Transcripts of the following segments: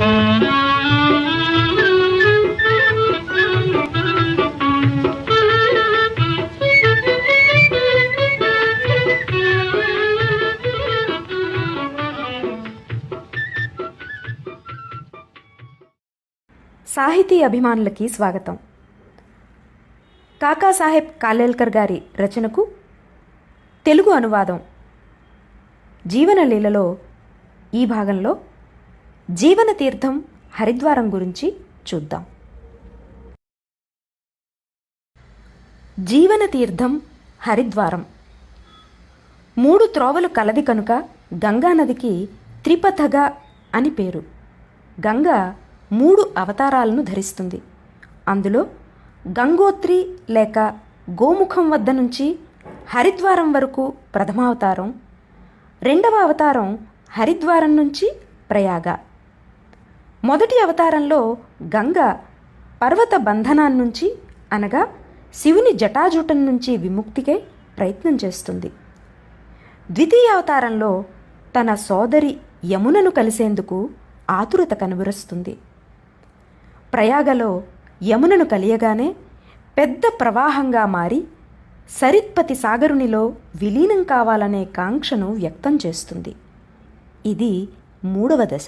సాహితీ అభిమానులకి స్వాగతం. కాకాసాహెబ్ కాలేల్కర్ గారి రచనకు తెలుగు అనువాదం. జీవనలీలలో ఈ భాగంలో జీవన తీర్థం హరిద్వారం గురించి చూద్దాం. జీవన తీర్థం హరిద్వారం. మూడు త్రోవలు కలది కనుక గంగానదికి త్రిపథగా అని పేరు. గంగ మూడు అవతారాలను ధరిస్తుంది. అందులో గంగోత్రి లేక గోముఖం వద్ద నుంచి హరిద్వారం వరకు ప్రథమావతారం రెండవ అవతారం హరిద్వారం నుంచి ప్రయాగ. మొదటి అవతారంలో గంగ పర్వత బంధనాన్నించి అనగా శివుని జటాజుటం నుంచి విముక్తికై ప్రయత్నం చేస్తుంది. ద్వితీయ అవతారంలో తన సోదరి యమునను కలిసేందుకు ఆతురత కనబరుస్తుంది ప్రయాగలో యమునను కలియగానే పెద్ద ప్రవాహంగా మారి సరిత్పతి సాగరునిలో విలీనం కావాలనే కాంక్షను వ్యక్తం చేస్తుంది. ఇది మూడవ దశ.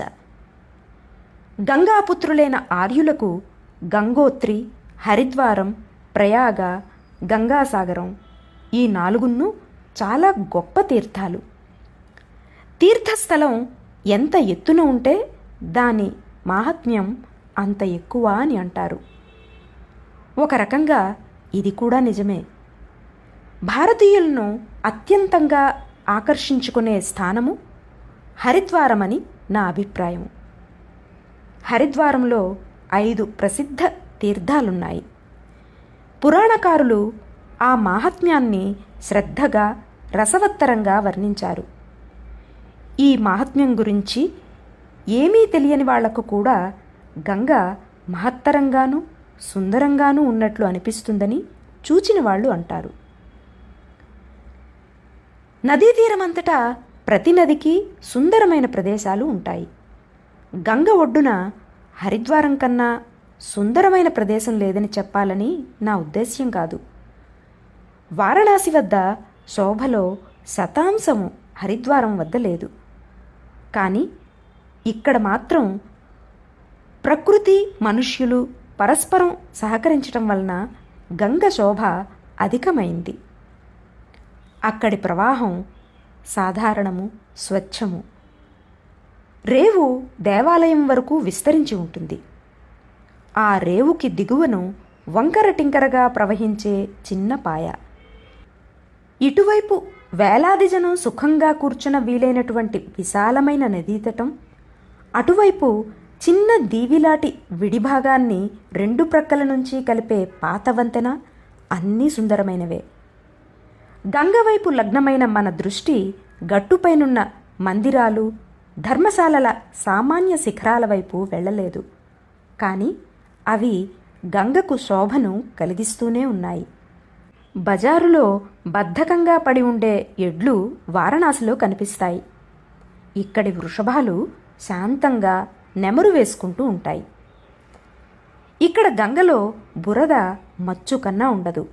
గంగాపుత్రులైన ఆర్యులకు గంగోత్రి హరిద్వారం ప్రయాగ గంగాసాగరం ఈ నాలుగును చాలా గొప్ప తీర్థాలు. తీర్థస్థలం ఎంత ఎత్తున ఉంటే దాని మాహాత్మ్యం అంత ఎక్కువ అని అంటారు. ఒక రకంగా ఇది కూడా నిజమే. భారతీయులను అత్యంతంగా ఆకర్షించుకునే స్థానము హరిద్వారమని నా అభిప్రాయం హరిద్వారంలో ఐదు ప్రసిద్ధ తీర్థాలున్నాయి. పురాణకారులు ఆ మాహాత్మ్యాన్ని శ్రద్ధగా రసవత్తరంగా వర్ణించారు. ఈ మహాత్మ్యం గురించి ఏమీ తెలియని వాళ్ళకు కూడా గంగ మహత్తరంగానూ సుందరంగానూ ఉన్నట్లు అనిపిస్తుందని చూచిన వాళ్ళు అంటారు. నదీ తీరమంతటా ప్రతి నదికి సుందరమైన ప్రదేశాలు ఉంటాయి. గంగ ఒడ్డున హరిద్వారం కన్నా సుందరమైన ప్రదేశం లేదని చెప్పాలని నా ఉద్దేశ్యం కాదు. వారణాసి వద్ద శోభలో శతాంశము హరిద్వారం వద్ద లేదు. కానీ ఇక్కడ మాత్రం ప్రకృతి మనుష్యులు పరస్పరం సహకరించటం వలన గంగ శోభ అధికమైంది. అక్కడి ప్రవాహం సాధారణము స్వచ్ఛము. రేవు దేవాలయం వరకు విస్తరించి ఉంటుంది. ఆ రేవుకి దిగువను వంకర టింకరగా ప్రవహించే చిన్న పాయ. ఇటువైపు వేలాది జనం సుఖంగా కూర్చున్న వీలైనటువంటి విశాలమైన నదీతటం అటువైపు చిన్న దీవిలాటి విడిభాగాన్ని రెండు ప్రక్కల నుంచి కలిపే పాత వంతెన అన్నీ సుందరమైనవే. గంగవైపు లగ్నమైన మన దృష్టి గట్టుపైనున్న మందిరాలు ధర్మశాలల సామాన్య శిఖరాల వైపు వెళ్ళలేదు. కానీ అవి గంగకు శోభను కలిగిస్తూనే ఉన్నాయి. బజారులో బద్ధకంగా పడి ఉండే ఎడ్లు వారణాసిలో కనిపిస్తాయి. ఇక్కడి వృషభాలు శాంతంగా నెమరు వేసుకుంటూ ఉంటాయి. ఇక్కడ గంగలో బురద మచ్చు కన్నా ఉండదు.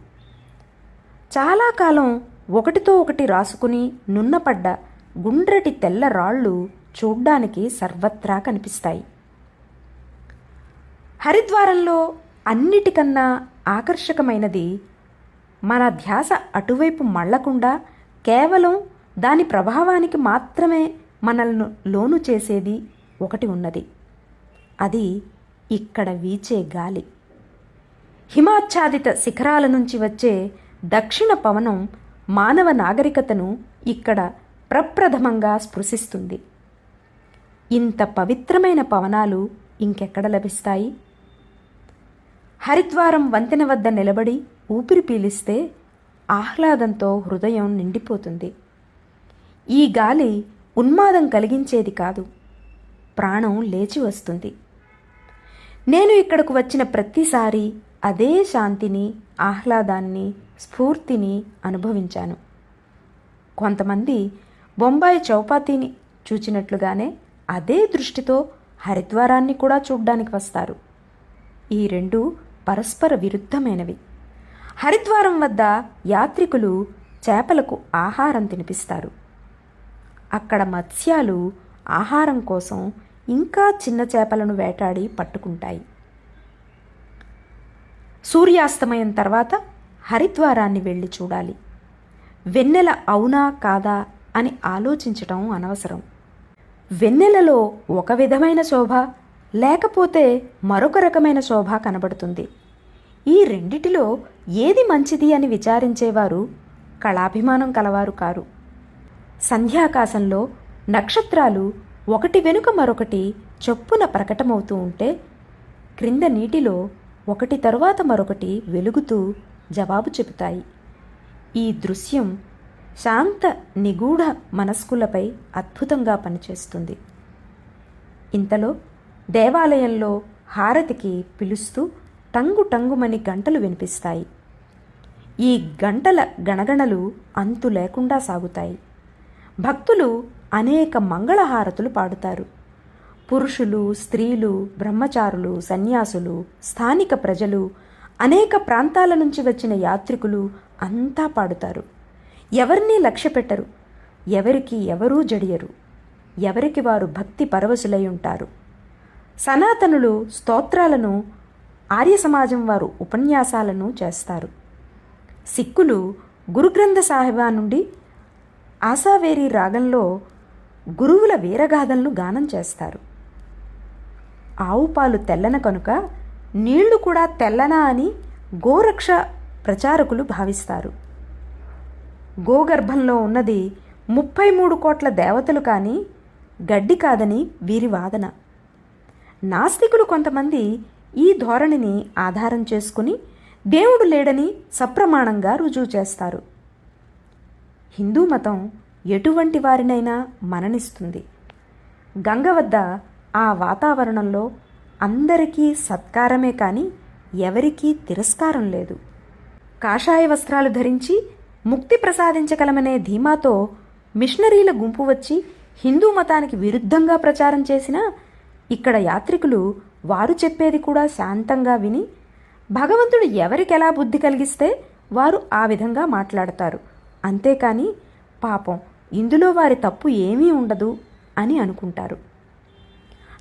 చాలా కాలం ఒకటితో ఒకటి రాసుకుని నున్నపడ్డ గుండ్రటి తెల్ల రాళ్ళు చూడ్డానికి సర్వత్రా కనిపిస్తాయి. హరిద్వారంలో అన్నిటికన్నా ఆకర్షకమైనది మన ధ్యాస అటువైపు మళ్ళకుండా కేవలం దాని ప్రభావానికి మాత్రమే మనల్ని లోను చేసేది ఒకటి ఉన్నది. అది ఇక్కడ వీచే గాలి. హిమాచ్ఛాదిత శిఖరాల నుంచి వచ్చే దక్షిణ పవనం మానవ నాగరికతను ఇక్కడ ప్రప్రథమంగా స్పృశిస్తుంది. ఇంత పవిత్రమైన పవనాలు ఇంకెక్కడ లభిస్తాయి? హరిద్వారం వంతెన వద్ద నిలబడి ఊపిరి పీలిస్తే ఆహ్లాదంతో హృదయం నిండిపోతుంది. ఈ గాలి ఉన్మాదం కలిగించేది కాదు ప్రాణం లేచి వస్తుంది. నేను ఇక్కడకు వచ్చిన ప్రతిసారి అదే శాంతిని ఆహ్లాదాన్ని స్ఫూర్తిని అనుభవించాను. కొంతమంది బొంబాయి చౌపాతీని చూచినట్లుగానే అదే దృష్టితో హరిద్వారాన్ని కూడా చూడ్డానికి వస్తారు. ఈ రెండు పరస్పర విరుద్ధమైనవి. హరిద్వారం వద్ద యాత్రికులు చేపలకు ఆహారం తినిపిస్తారు. అక్కడ మత్స్యాలు ఆహారం కోసం ఇంకా చిన్న చేపలను వేటాడి పట్టుకుంటాయి. సూర్యాస్తమయం తర్వాత హరిద్వారాన్ని వెళ్ళి చూడాలి. వెన్నెల అవునా కాదా అని ఆలోచించటం అనవసరం. వెన్నెలలో ఒక విధమైన శోభ లేకపోతే మరొక రకమైన శోభ కనబడుతుంది. ఈ రెండిటిలో ఏది మంచిది అని విచారించేవారు కళాభిమానం కలవారు కారు. సంధ్యాకాశంలో నక్షత్రాలు ఒకటి వెనుక మరొకటి చొప్పున ప్రకటమవుతూ ఉంటే క్రింద నీటిలో ఒకటి తరువాత మరొకటి వెలుగుతూ జవాబు చెబుతాయి. ఈ దృశ్యం శాంత నిగూఢ మనస్కులపై అద్భుతంగా పనిచేస్తుంది. ఇంతలో దేవాలయంలో హారతికి పిలుస్తూ టంగు టంగుమని గంటలు వినిపిస్తాయి. ఈ గంటల గణగణలు అంతు లేకుండా సాగుతాయి. భక్తులు అనేక మంగళహారతులు పాడుతారు. పురుషులు స్త్రీలు బ్రహ్మచారులు సన్యాసులు స్థానిక ప్రజలు అనేక ప్రాంతాల నుంచి వచ్చిన యాత్రికులు అంతా పాడుతారు. ఎవరినీ లక్ష్య పెట్టరు ఎవరికి ఎవరూ జడియరు. ఎవరికి వారు భక్తి పరవశులై ఉంటారు. సనాతనులు స్తోత్రాలను ఆర్య సమాజం వారు ఉపన్యాసాలను చేస్తారు. సిక్కులు గురుగ్రంథ సాహిబా నుండి ఆశావేరి రాగంలో గురువుల వీరగాథలను గానం చేస్తారు. ఆవు పాలు తెల్లన కనుక నీళ్ళు కూడా తెల్లనా అని గోరక్ష ప్రచారకులు భావిస్తారు. గోగర్భంలో ఉన్నది ముప్పై మూడు కోట్ల దేవతలు కానీ గడ్డి కాదని వీరి వాదన. నాస్తికులు కొంతమంది ఈ ధోరణిని ఆధారం చేసుకుని దేవుడు లేడని సప్రమాణంగా రుజువు చేస్తారు. హిందూ మతం ఎటువంటి వారినైనా మననిస్తుంది గంగ వద్ద ఆ వాతావరణంలో అందరికీ సత్కారమే కానీ ఎవరికీ తిరస్కారం లేదు. కాషాయ వస్త్రాలు ధరించి ముక్తి ప్రసాదించగలమనే ధీమాతో మిషనరీల గుంపు వచ్చి హిందూ మతానికి విరుద్ధంగా ప్రచారం చేసినా ఇక్కడ యాత్రికులు వారు చెప్పేది కూడా శాంతంగా విని భగవంతుడు ఎవరికెలా బుద్ధి కలిగిస్తే వారు ఆ విధంగా మాట్లాడతారు. అంతేకాని పాపం ఇందులో వారి తప్పు ఏమీ ఉండదు అని అనుకుంటారు.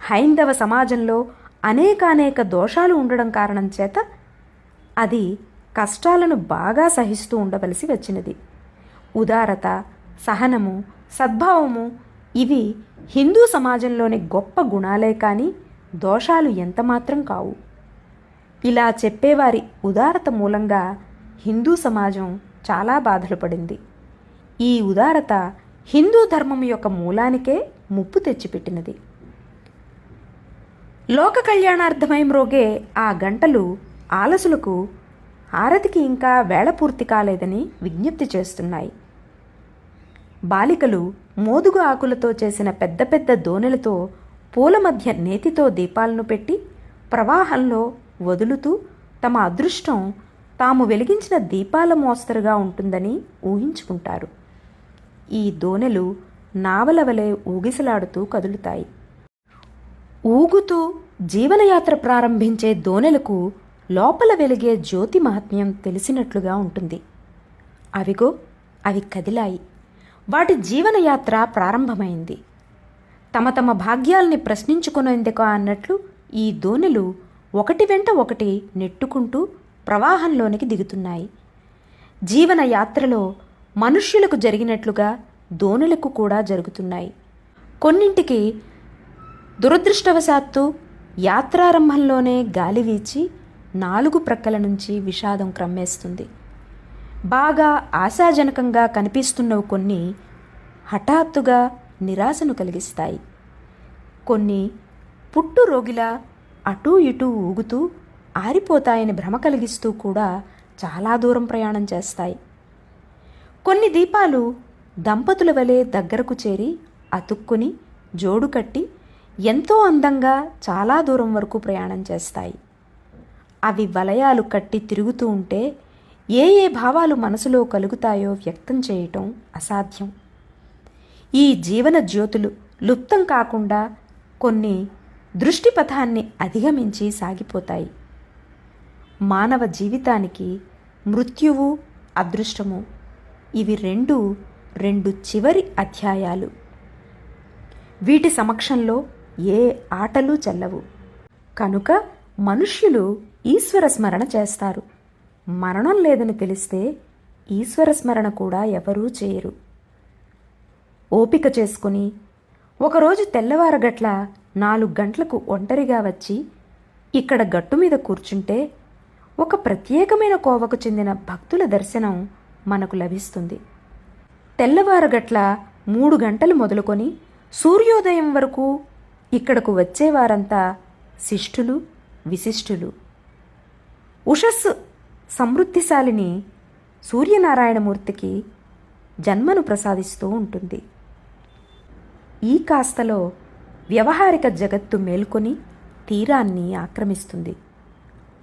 హైందవ సమాజంలో అనేకానేక దోషాలు ఉండడం కారణం చేత అది కష్టాలను బాగా సహిస్తూ ఉండవలసి వచ్చినది. ఉదారత సహనము సద్భావము ఇవి హిందూ సమాజంలోని గొప్ప గుణాలే కానీ దోషాలు ఎంతమాత్రం కావు. ఇలా చెప్పేవారి ఉదారత మూలంగా హిందూ సమాజం చాలా బాధలు పడింది. ఈ ఉదారత హిందూ ధర్మం యొక్క మూలానికే ముప్పు తెచ్చిపెట్టినది. లోక కళ్యాణార్థమై మ్రోగే ఆ గంటలు ఆలసులకు హారతికి ఇంకా వేళ పూర్తి కాలేదని విజ్ఞప్తి చేస్తున్నాయి. బాలికలు మోదుగు ఆకులతో చేసిన పెద్ద పెద్ద దోనెలతో పూల మధ్య నేతితో దీపాలను పెట్టి ప్రవాహంలో వదులుతూ తమ అదృష్టం తాము వెలిగించిన దీపాల మోస్తరుగా ఉంటుందని ఊహించుకుంటారు. ఈ దోనెలు నావల వలె ఊగిసలాడుతూ కదులుతాయి. ఊగుతూ జీవనయాత్ర ప్రారంభించే దోనెలకు లోపల వెలిగే జ్యోతి మహాత్మ్యం తెలిసినట్లుగా ఉంటుంది. అవిగో అవి కదిలాయి. వాటి జీవనయాత్ర ప్రారంభమైంది. తమ తమ భాగ్యాల్ని ప్రశ్నించుకునేందుకు అన్నట్లు ఈ దోణులు ఒకటి వెంట ఒకటి నెట్టుకుంటూ ప్రవాహంలోనికి దిగుతున్నాయి. జీవనయాత్రలో మనుష్యులకు జరిగినట్లుగా దోణులకు కూడా జరుగుతున్నాయి. కొన్నింటికి దురదృష్టవశాత్తు యాత్రారంభంలోనే గాలి వీచి నాలుగు ప్రక్కల నుంచి విషాదం క్రమ్మేస్తుంది. బాగా ఆశాజనకంగా కనిపిస్తున్నవి కొన్ని హఠాత్తుగా నిరాశను కలిగిస్తాయి. కొన్ని పుట్టు రోగిలా అటూ ఇటూ ఊగుతూ ఆరిపోతాయని భ్రమ కలిగిస్తూ కూడా చాలా దూరం ప్రయాణం చేస్తాయి. కొన్ని దీపాలు దంపతుల వలె దగ్గరకు చేరి అతుక్కుని జోడు కట్టి ఎంతో అందంగా చాలా దూరం వరకు ప్రయాణం చేస్తాయి. అవి వలయాలు కట్టి తిరుగుతూ ఉంటే ఏ ఏ భావాలు మనసులో కలుగుతాయో వ్యక్తం చేయటం అసాధ్యం. ఈ జీవన జ్యోతులు లుప్తం కాకుండా కొన్ని దృష్టిపథాన్ని అధిగమించి సాగిపోతాయి. మానవ జీవితానికి మృత్యువు అదృష్టము. ఇవి రెండు రెండు చివరి అధ్యాయాలు. వీటి సమక్షంలో ఏ ఆటలు చెల్లవు. కనుక మనుష్యులు ఈశ్వర స్మరణ చేస్తారు. మరణం లేదని తెలిస్తే ఈశ్వర స్మరణ కూడా ఎవరూ చేయరు. ఓపిక చేసుకుని ఒకరోజు తెల్లవారగట్ల నాలుగు గంటలకు ఒంటరిగా వచ్చి ఇక్కడ గట్టు మీద కూర్చుంటే ఒక ప్రత్యేకమైన కోవకు చెందిన భక్తుల దర్శనం మనకు లభిస్తుంది. తెల్లవారగట్ల మూడు గంటలు మొదలుకొని సూర్యోదయం వరకు ఇక్కడకు వచ్చేవారంతా శిష్టులు విశిష్టులు. ఉషస్సు సమృద్ధిశాలిని సూర్యనారాయణమూర్తికి జన్మను ప్రసాదిస్తూ ఉంటుంది. ఈ కాస్తలో వ్యవహారిక జగత్తు మేల్కొని తీరాన్ని ఆక్రమిస్తుంది.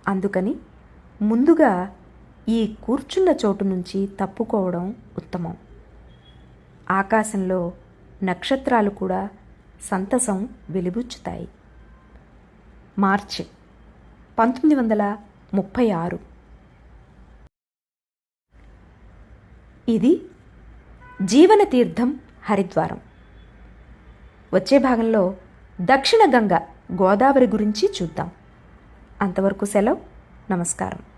అందుకని ముందుగా ఈ కూర్చున్న చోటు నుంచి తప్పుకోవడం ఉత్తమం. ఆకాశంలో నక్షత్రాలు కూడా సంతసం వెలిబుచ్చుతాయి. మార్చి పంతొమ్మిది వందల ముప్పై ఆరు. ఇది జీవన తీర్థం హరిద్వారం. వచ్చే భాగంలో దక్షిణ గంగ గోదావరి గురించి చూద్దాం. అంతవరకు సెలవు. నమస్కారం.